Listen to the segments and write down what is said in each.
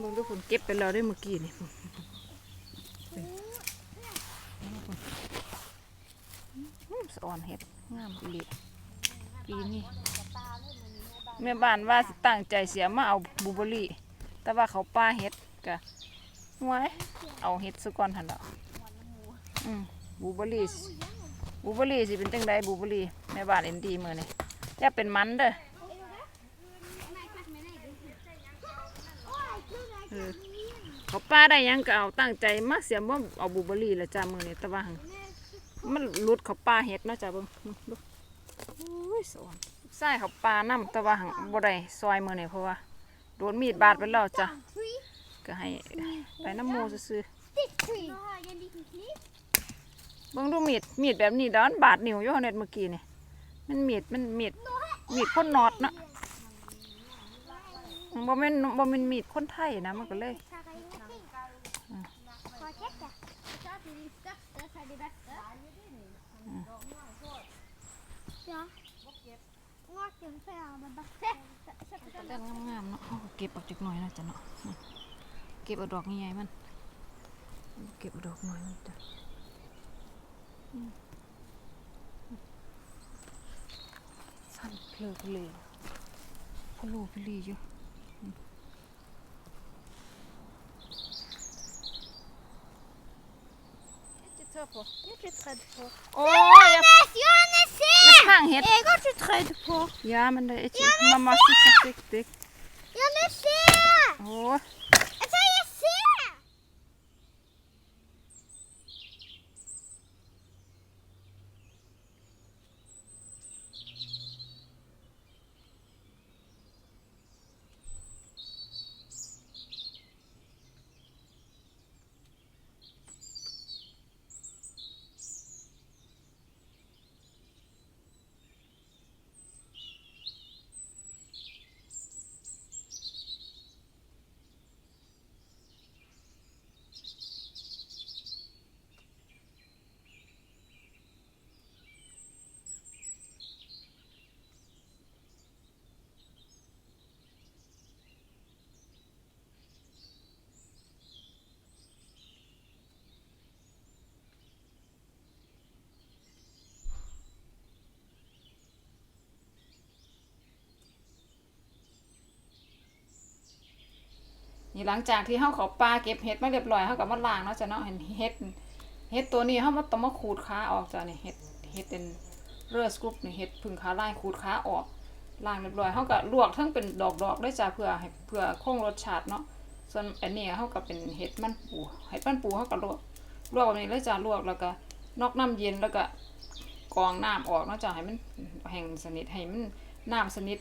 มึงดูฝนเก็บไปแล้วได้เมื่อกี้นี่อืมสะออนเห็ดงามอีหลีปีนี้แม่บ้านว่าสิตั้งใจเสียมาเอาบลูเบอร์รี่ แต่ว่าเขาป้าเห็ดกะไว้เอาเห็ดซะก่อนหันละอืมบลูเบอร์รี่บลูเบอร์รี่สิเป็นจังไดบลูเบอร์รี่แม่บ้านเอ็นดีมือนี่จะเป็นมันเด้อ เขาป้าได้ยังก็เอาตั้งใจมาเสียบ่าเอาบลูเบอรี่ละจ้ามือนี่แต่ว่าหั่นมันหลุดเขาป้าเฮ็ดเนาะจ้าเบิ่งดูโอ้ยสอนใส่เขาป้านํแต่ว่าหั่นบ่ได้ซอยมือนี่เพราะว่าโดนมีดบาดไปแล้วจ้ะก็ให้ไปน้ำหมูซื่อเบิ่งดูมีดมีดแบบนี้ดอนบาดนิ้วอยู่เน็ตเมื่อกี้นี่มันมีดมันมีดมีดคนนอดเนาะ บ่แม่นบ่แม่นมีดคนไทยนะมันก็เลย Ik ga er hier naartoe. Ga checken. Staat hier die stugste, zijn die beste? Ja. Maak je hem verder, maar dat zet zet het ต้นงามๆเนาะเอาเก็บออกจากหน่อยนะจ๊ะเนาะนี่เก็บเอาดอกใหญ่ๆมัน เก็บเอาดอกหน่อยมันจ้ะอืมสั่นเพลิกเลยพะโลพะลีอยู่ Jeg er ikke tredd på. Å, Johannes, Johannes, se! Jeg har ikke tredd på. Ja, men det er ikke Johannes, Mamma, vær forsiktig. Johannes, se! Åh. นี่หลังจากที่เฮาเขาปลาเก็บเห็ดมาเรียบร้อยเฮาก็มาล้างเนาะจ้ะเนาะเห็นเห็ดเห็ดตัวนี้เฮามาต้องมาขูดขาออกจ้ะนี่เห็ดเห็ดเป็นเรือสกรุปนี่เห็ดพึ่งขาลายขูดขาออกล้างเรียบร้อยเฮาก็ลวกทั้งเป็นดอกๆด้วยจ้ะเพื่อให้เพื่อคงรสชาติเนาะส่วนอันนี้เฮาก็เป็นเห็ดมันปูเห็ดมันปูเฮาก็ลวกลวกแบบนี้เลยจ้ะลวกแล้วก็นอกน้ำเย็นแล้วก็กองน้ำออกเนาะจ้ะให้มันแห้งสนิทให้มันน้ำสนิท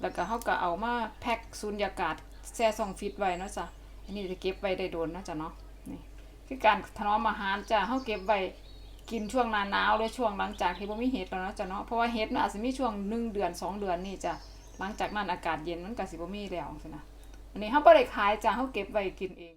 แล้วก็เขาก็เอามาแพ็คสูญญากาศ แช่ซองฟิตไว้เนาะจ้ะอันนี้จะเก็บไว้ได้โดนเนาะจ้ะเนาะนี่คือการถนอมอาหารจ้ะเขาเก็บไว้กินช่วงหน้าหนาวหรือช่วงหลังจากที่บ่มีเห็ดแล้วเนาะจ้ะเนาะเพราะว่าเห็ดมันอาจจะมีช่วงหนึ่งเดือนสองเดือนนี่จ้ะหลังจากนั้นอากาศเย็นมันก็สิบ่มีแล้วสินะอันนี้เขาบ่ได้ขายจ้ะเขาเก็บไว้กินเอง